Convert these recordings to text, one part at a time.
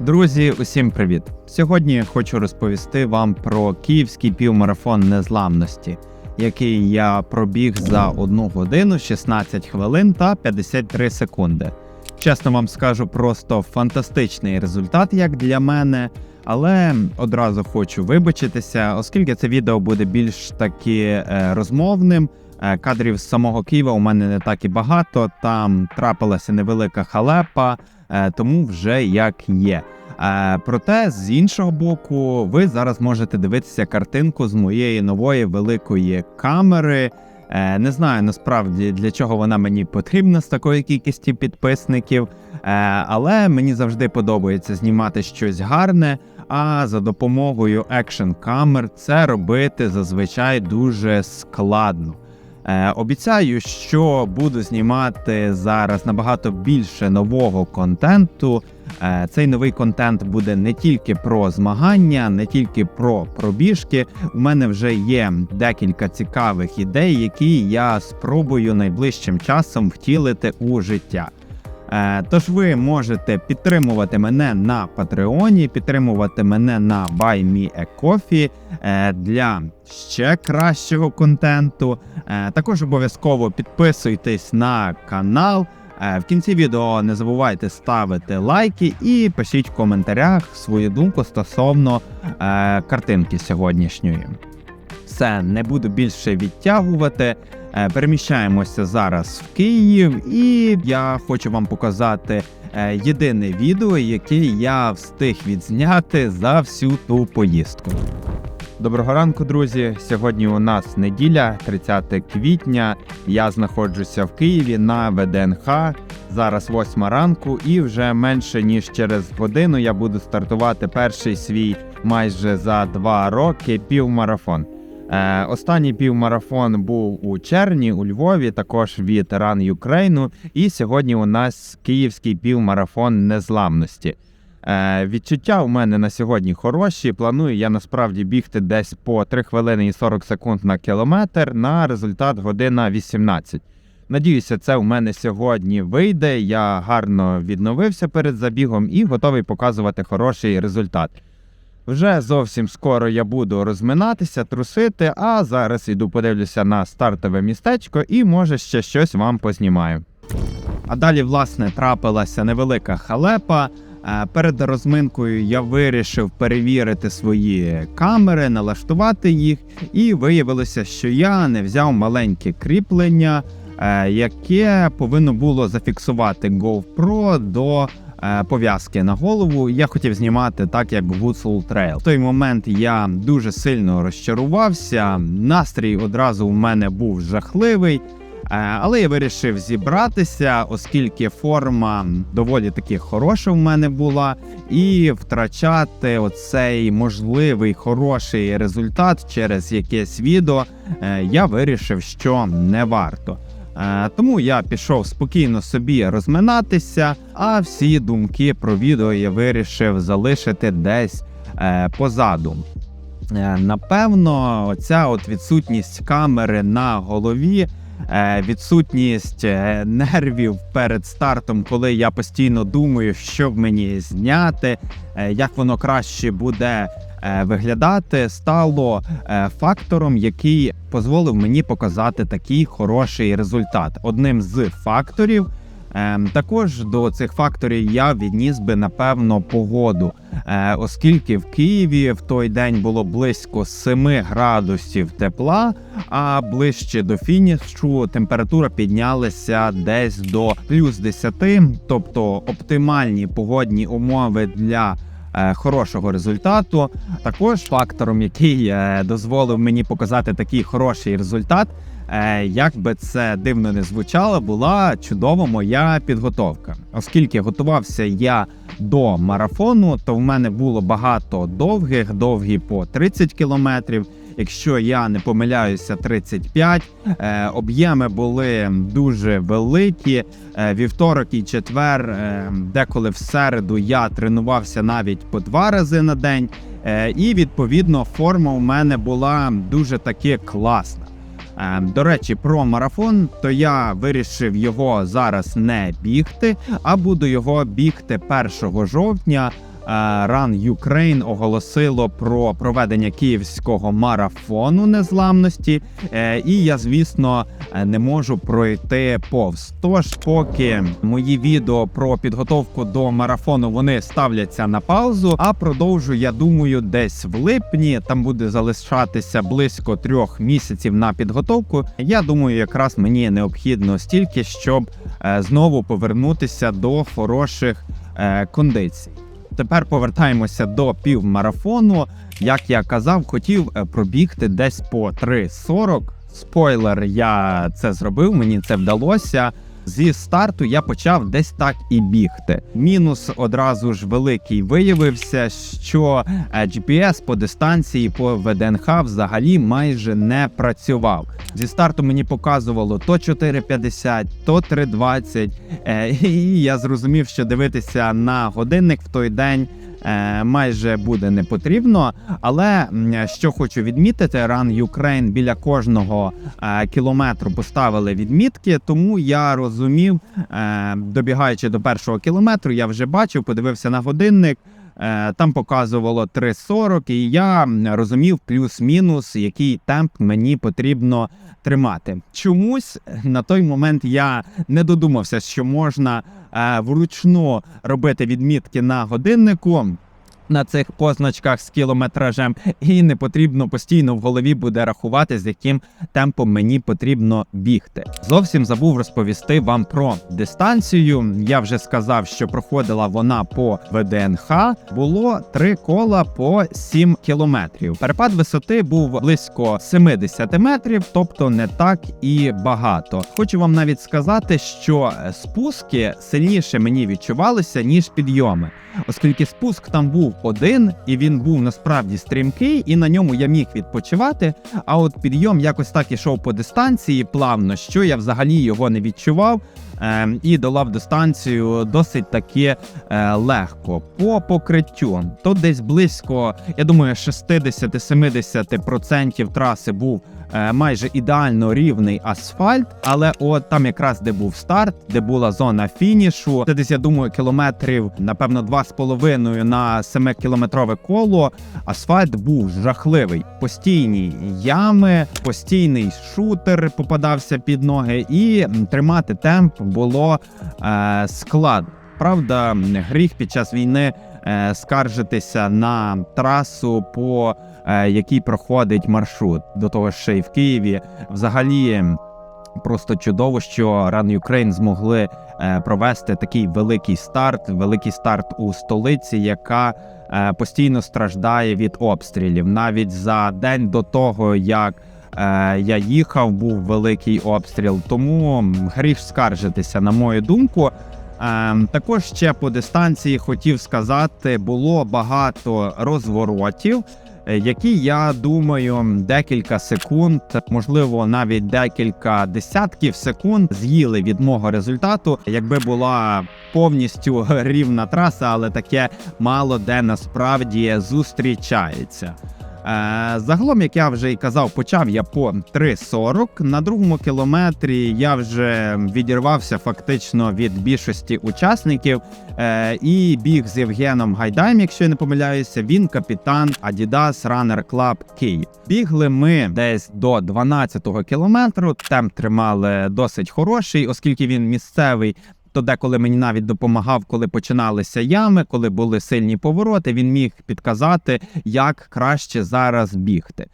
Друзі, усім привіт! Сьогодні хочу розповісти вам про київський півмарафон незламності, який я пробіг за 1 годину 16 хвилин та 53 секунди. Чесно вам скажу, просто фантастичний результат, як для мене. Але одразу хочу вибачитися, оскільки це відео буде більш таки е, розмовним. Е, Кадрів з самого Києва у мене не так і багато. Там трапилася невелика халепа, е, тому вже як є. Проте з іншого боку, ви зараз можете дивитися картинку з моєї нової великої камери. Е, Не знаю насправді для чого вона мені потрібна з такої кількості підписників, е, але мені завжди подобається знімати щось гарне. А за допомогою екшн камер це робити зазвичай дуже складно. Е, обіцяю, що буду знімати зараз набагато більше нового контенту. Е, цей новий контент буде не тільки про змагання, не тільки про пробіжки. У мене вже є декілька цікавих ідей, які я спробую найближчим часом втілити у життя. Е, Тож ви можете підтримувати мене на Патреоні, підтримувати мене на Buy Me a Coffee е, для ще кращого контенту. Також обов'язково підписуйтесь на канал. Е, В кінці відео не забувайте ставити лайки і пишіть в коментарях свою думку стосовно е, картинки сьогоднішньої. Все, не буду більше відтягувати. Е, Переміщаємося зараз в Київ, і я хочу вам показати єдине відео, яке я встиг відзняти за всю ту поїздку. Доброго ранку, друзі. Сьогодні у нас неділя, 30 квітня. Я знаходжуся в Києві на ВДНХ. Зараз 8 ранку, і вже менше ніж через годину я буду стартувати перший свій майже за два роки півмарафон. Е, останній півмарафон був у червні у Львові, також від Run Ukraine. І сьогодні у нас київський півмарафон незламності. Е, відчуття у мене на сьогодні хороші. Планую я насправді бігти десь по 3 хвилини і 40 секунд на кілометр на результат година 18. Надіюся, це у мене сьогодні вийде. Я гарно відновився перед забігом і готовий показувати хороший результат. Вже зовсім скоро я буду розминатися, трусити, а зараз іду подивлюся на стартове містечко і може ще щось вам познімаю. А далі, власне, трапилася невелика халепа. Перед розминкою я вирішив перевірити свої камери, налаштувати їх, і виявилося, що я не взяв маленьке кріплення, е, яке повинно було зафіксувати GoPro до е, пов'язки на голову. Я хотів знімати так, як Woodsell Trail. В той момент я дуже сильно розчарувався. Настрій одразу у мене був жахливий. Е, Але я вирішив зібратися, оскільки форма доволі таки хороша в мене була, і втрачати оцей можливий хороший результат через якесь відео е, я вирішив, що не варто. Е, Тому я пішов спокійно собі розминатися, а всі думки про відео я вирішив залишити десь позаду. Напевно, от відсутність камери на голові, відсутність е, нервів перед стартом, коли я постійно думаю, що мені зняти, е, як воно краще буде е, виглядати, стало е, фактором, який дозволив мені показати такий хороший результат. Одним з факторів. Ем, Також до цих факторів я відніс би напевно погоду, е, оскільки в Києві в той день було близько 7 градусів тепла, а ближче до фінішу температура піднялася десь до плюс 10, тобто оптимальні погодні умови для. е, Хорошого результату також фактором, який е, дозволив мені показати такий хороший результат, Як би це дивно не звучало, була чудова моя підготовка. Оскільки готувався я до марафону, то в мене було багато довгих, довгі по 30 кілометрів. Якщо я не помиляюся, 35. Е, об'єми були дуже великі. Е, вівторок і четвер, е, деколи в середу я тренувався навіть по два рази на день. Е, і відповідно форма у мене була дуже таки класна. Е, До речі, про марафон, то я вирішив його зараз не бігти, а буду його бігти 1 жовтня. Run Ukraine оголосило про проведення київського марафону незламності, Е, і я, звісно, е, не можу пройти повз. Тож, поки мої відео про підготовку до марафону вони ставляться на паузу, а продовжу, я думаю, десь в липні там буде залишатися близько трьох місяців на підготовку. Я думаю, якраз мені необхідно стільки, щоб е, знову повернутися до хороших е, кондицій. Тепер повертаємося до півмарафону. Як я казав, хотів е, пробігти десь по 3.40. Спойлер, я це зробив, мені це вдалося. Зі старту я почав десь так і бігти. Мінус одразу ж великий виявився, що е, GPS по дистанції по ВДНХ взагалі майже не працював. Зі старту мені показувало то 4.50, то 3.20. Е, І я зрозумів, що дивитися на годинник в той день. Е, Майже буде не потрібно, але що хочу відмітити, Run Ukraine біля кожного е, кілометру поставили відмітки, тому я розумів, е, добігаючи до першого кілометру, я вже бачив, подивився на годинник. Е, Там показувало 3.40, і я розумів плюс-мінус, який темп мені потрібно тримати. Чомусь на той момент я не додумався, що можна е, вручну робити відмітки на годиннику. На цих позначках з кілометражем, і не потрібно постійно в голові буде рахувати, з яким темпом мені потрібно бігти. Зовсім забув розповісти вам про дистанцію. Я вже сказав, що проходила вона по ВДНХ. Було три кола по 7 кілометрів. Перепад висоти був близько 70 метрів, тобто не так і багато. Хочу вам навіть сказати, що спуски сильніше мені відчувалися ніж підйоми, оскільки спуск там був один, і він був насправді стрімкий, і на ньому я міг відпочивати. А от підйом якось так ішов по дистанції плавно, що я взагалі його не відчував. Ем, І долав дистанцію досить таки е, легко. По покриттю то десь близько, я думаю, 60-70% траси був е, майже ідеально рівний асфальт. Але от там якраз де був старт, де була зона фінішу, це десь я думаю, кілометрів, напевно, 2,5 на 7 кілометрове коло. Асфальт був жахливий. Постійні ями, постійний шутер попадався під ноги, і тримати темп було е, складно. Правда, гріх під час війни е, скаржитися на трасу, по е, якій проходить маршрут. До того ж, ще й в Києві. Взагалі, просто чудово, що Run Ukraine змогли е, провести такий великий старт, великий старт у столиці, яка е, постійно страждає від обстрілів. Навіть за день до того, як я їхав, був великий обстріл. Тому гріх скаржитися, на мою думку. Ем, також ще по дистанції хотів сказати, було багато розворотів, е, які я думаю, декілька секунд, можливо, навіть декілька десятків секунд з'їли від мого результату, якби була повністю рівна траса, але таке мало де насправді зустрічається. Е, Загалом, як я вже і казав, почав я по 3.40. На другому кілометрі я вже відірвався фактично від більшості учасників е, і біг з Євгеном Гайдаєм, якщо я не помиляюся, він капітан Adidas Runner Club Київ. Бігли ми десь до 12-го кілометру. Темп тримали досить хороший, оскільки він місцевий. То деколи мені навіть допомагав, коли починалися ями, коли були сильні повороти, він міг підказати, як краще зараз бігти.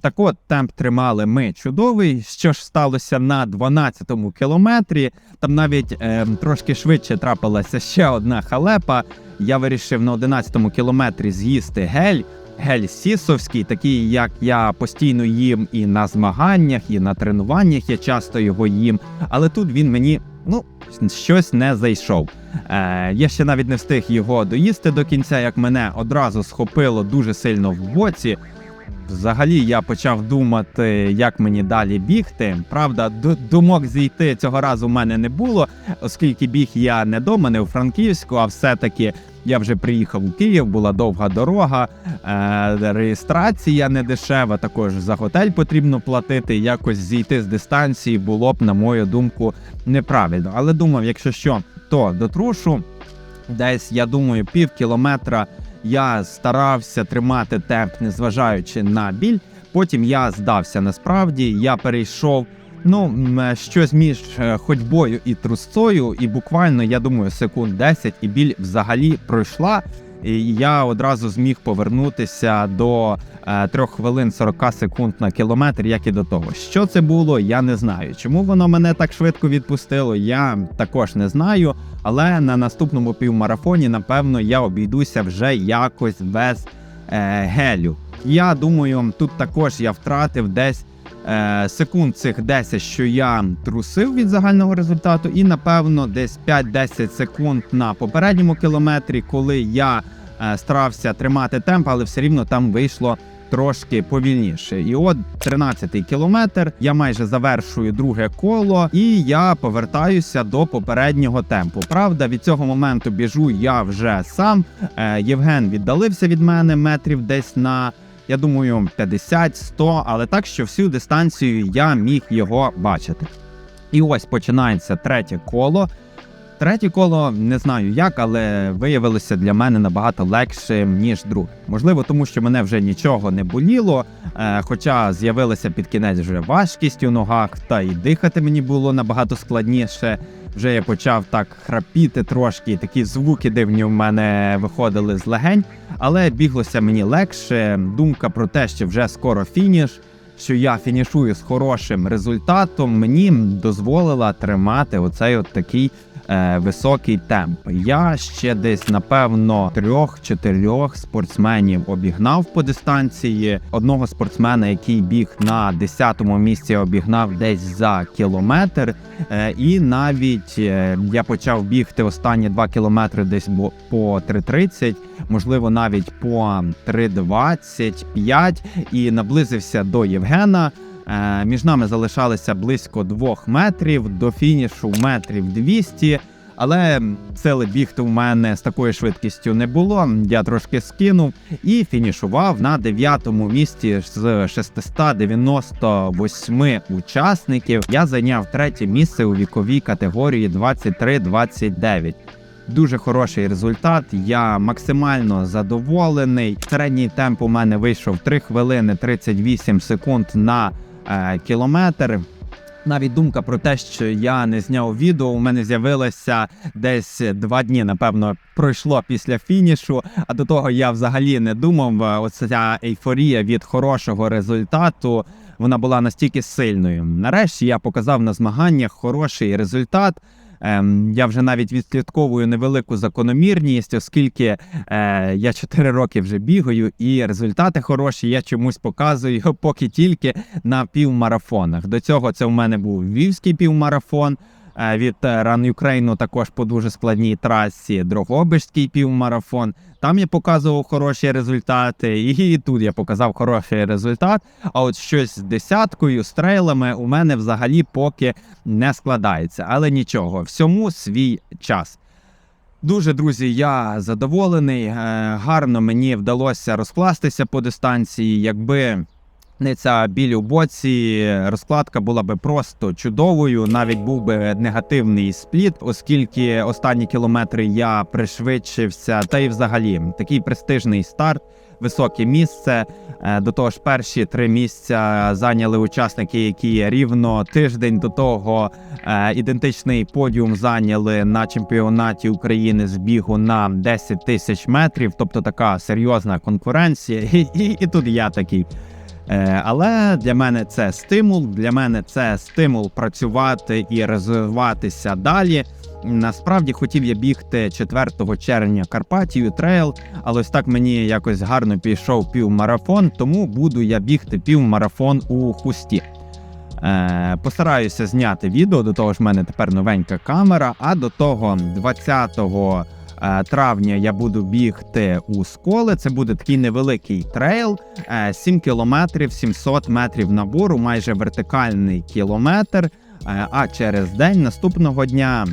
Так от темп тримали ми чудовий. Що ж сталося на 12-му кілометрі? Там навіть е, трошки швидше трапилася ще одна халепа. Я вирішив на 11-му кілометрі з'їсти гель. Гель сісовський, такий, як я постійно їм і на змаганнях, і на тренуваннях. Я часто його їм. Але тут він мені ну щось не зайшов. Е, я ще навіть не встиг його доїсти до кінця, як мене одразу схопило дуже сильно в боці. Взагалі я почав думати, як мені далі бігти. Правда, ду- думок зійти цього разу в мене не було, оскільки біг я не дома, не у Франківську, а все-таки я вже приїхав у Київ, була довга дорога, е, реєстрація не дешева. Також за готель потрібно платити. Якось зійти з дистанції було б, на мою думку, неправильно. Але думав, якщо що, то дотрушу. Десь, я думаю, пів кілометра я старався тримати темп, незважаючи на біль. Потім я здався. Насправді я перейшов ну е, щось між е, ходьбою і трусцою, і буквально я думаю, секунд 10, і біль взагалі пройшла. І я одразу зміг повернутися до е, 3 хвилин 40 секунд на кілометр, як і до того. Що це було, я не знаю. Чому воно мене так швидко відпустило, я також не знаю. Але на наступному півмарафоні, напевно, я обійдуся вже якось без е, гелю. Я думаю, тут також я втратив десь е, секунд цих 10, що я трусив від загального результату, і напевно десь 5-10 секунд на попередньому кілометрі, коли я е, старався тримати темп, але все рівно там вийшло. Трошки повільніше, і от 13-й кілометр. Я майже завершую друге коло, і я повертаюся до попереднього темпу. Правда, від цього моменту біжу я вже сам. Е, Євген віддалився від мене метрів десь на я думаю, 50-100, але так, що всю дистанцію я міг його бачити. І ось починається третє коло. Третє коло не знаю як, але виявилося для мене набагато легшим, ніж друге. Можливо, тому що мене вже нічого не боліло, е, хоча з'явилася під кінець вже важкість у ногах, та й дихати мені було набагато складніше. Вже я почав так храпіти трошки, такі звуки дивні в мене виходили з легень, але біглося мені легше. Думка про те, що вже скоро фініш, що я фінішую з хорошим результатом, мені дозволила тримати оцей от такий е, високий темп. Я ще десь напевно трьох-чотирьох спортсменів обігнав по дистанції. Одного спортсмена, який біг на 10-му місці, обігнав десь за кілометр. Е, і навіть е, я почав бігти останні 2 кілометри десь по 3.30, можливо, навіть по 3.25 і наблизився до Євгена. Е, Між нами залишалося близько 2 метрів, до фінішу метрів 200. Але сили бігти у мене з такою швидкістю не було. Я трошки скинув і фінішував на дев'ятому місці з 698 учасників. Я зайняв третє місце у віковій категорії 23-29. Дуже хороший результат. Я максимально задоволений. Середній темп у мене вийшов 3 хвилини 38 секунд на кілометр. Навіть думка про те, що я не зняв відео, у мене з'явилося десь два дні, напевно, пройшло після фінішу. А до того я взагалі не думав. Е, Оця ейфорія від хорошого результату вона була настільки сильною. Нарешті я показав на змаганнях хороший результат. Ем, я вже навіть відслідковую невелику закономірність, оскільки е, я 4 роки вже бігаю, і результати хороші я чомусь показую поки тільки на півмарафонах. До цього це в мене був львівський півмарафон. Е, Від е, Run Ukraine також по дуже складній трасі, Дрогобичський півмарафон. Там я показував хороші результати, і тут я показав хороший результат. А от щось з десяткою, з трейлами у мене взагалі поки не складається. Але нічого, всьому свій час. Дуже, друзі, я задоволений. Е, Гарно мені вдалося розкластися по дистанції. Якби ця біль у боці, розкладка була би просто чудовою. Навіть був би негативний спліт, оскільки останні кілометри я пришвидшився. Та й взагалі такий престижний старт. Високе місце. Е, До того ж, перші три місця зайняли учасники, які рівно тиждень до того е, ідентичний подіум зайняли на чемпіонаті України з бігу на 10 тисяч метрів. Тобто така серйозна конкуренція. І, і, і тут я такий. Е, Але для мене це стимул. Для мене це стимул працювати і розвиватися далі. Насправді хотів я бігти 4 червня Карпатію трейл, але ось так мені якось гарно пішов півмарафон, тому буду я бігти півмарафон у хусті. Е, постараюся зняти відео. До того ж, в мене тепер новенька камера. А до того 20 е, травня я буду бігти у сколи. Це буде такий невеликий трейл, е, 7 кілометрів, 700 метрів набору, майже вертикальний кілометр. Е, А через день наступного дня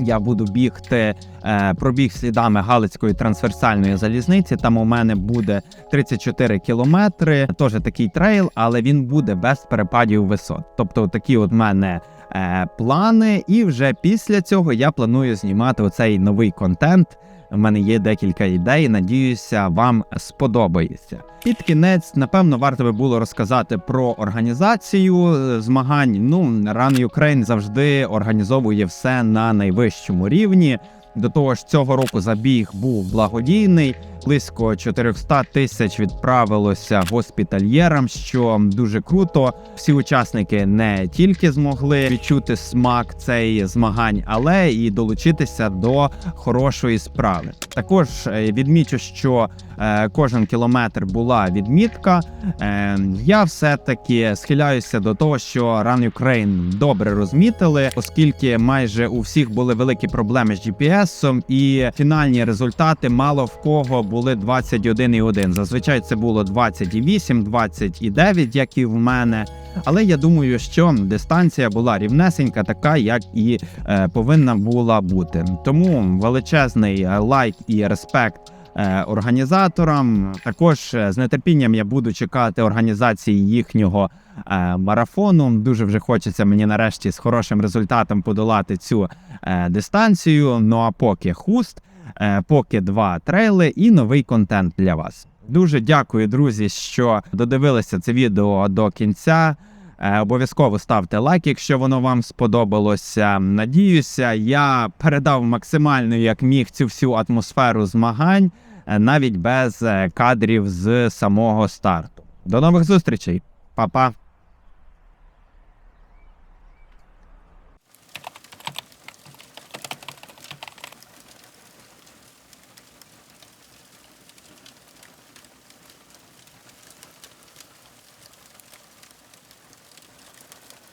я буду бігти е, пробіг слідами Галицької трансверсальної залізниці. Там у мене буде 34 кілометри. Теж такий трейл, але він буде без перепадів висот. Тобто, такі от мене е, плани, і вже після цього я планую знімати оцей новий контент. У мене є декілька ідей. Надіюся, вам сподобається. Під кінець, напевно, варто би було розказати про організацію е, змагань. Ну, Run Ukraine завжди організовує все на найвищому рівні. До того ж, цього року забіг був благодійний. Близько 400 тисяч відправилося госпітальєрам, що дуже круто. Всі учасники не тільки змогли відчути смак цей змагань, але і долучитися до хорошої справи. Також е, відмічу, що е, кожен кілометр була відмітка. Е, я все таки схиляюся до того, що Run Ukraine добре розмітили, оскільки майже у всіх були великі проблеми з GPS, і фінальні результати мало в кого були 21,1. Зазвичай це було 20,8, 20,9, як і в мене. Але я думаю, що дистанція була рівнесенька, така як і е, повинна була бути. Тому величезний е, лайк і респект. е, Організаторам також з нетерпінням я буду чекати організації їхнього марафону. Дуже вже хочеться мені нарешті з хорошим результатом подолати цю дистанцію. Ну а поки хуст, поки два трейли і новий контент для вас. Дуже дякую, друзі, що додивилися це відео до кінця. Е, Обов'язково ставте лайк, якщо воно вам сподобалося. Надіюся, я передав максимально як міг цю всю атмосферу змагань, е, навіть без е, кадрів з самого старту. До нових зустрічей, Па-па!